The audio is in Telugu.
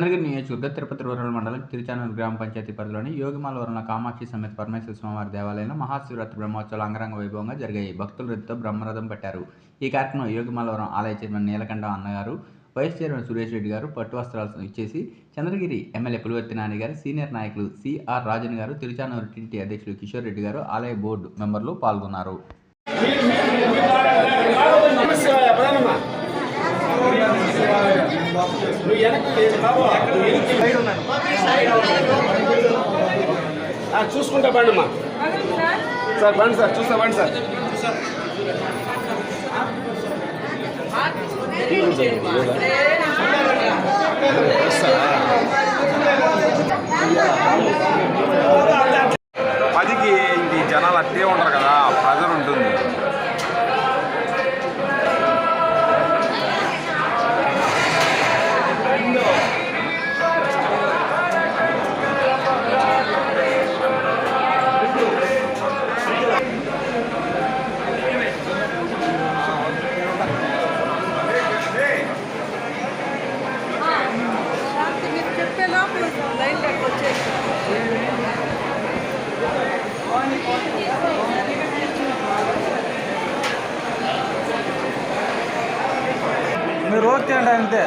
చంద్రగిరి నియోజకవర్గ తిరుపతి రూరల్ మండలం తిరుచానూరు గ్రామ పంచాయతీ పరిధిలోని యోగిమాలవరంలో కామాక్షి సమేత పరమేశ్వర స్వామివారి దేవాలయంలో మహాశివరాత్రి బ్రహ్మోత్సవాలు అంగరంగ వైభవంగా జరిగాయి. భక్తుల రద్దీతో బ్రహ్మరథం పట్టారు. ఈ కార్యక్రమం యోగిమాలవరం ఆలయ చైర్మన్ నీలకంఠ అన్నగారు వైస్ చైర్మన్ సురేష్ రెడ్డి గారు పట్టు వస్త్రాలు ఇచ్చేసి చంద్రగిరి ఎమ్మెల్యే పులివర్తి నాని గారు సీనియర్ నాయకులు సిఆర్ రాజన్ గారు తిరుచానూరు టీటీ అధ్యక్షులు కిషోర్ రెడ్డి గారు ఆలయ బోర్డు మెంబర్లు పాల్గొన్నారు. నువ్వు వెనక్కి చూసుకుంటా బండి అమ్మా. సార్ బండి సార్ చూస్తా బండి సార్. పదికి ఇది జనాలు అట్టే ఉంటారు కదా ప్రెజర్ ఉంటుంది. మీరు ఓకే అండి అంతే.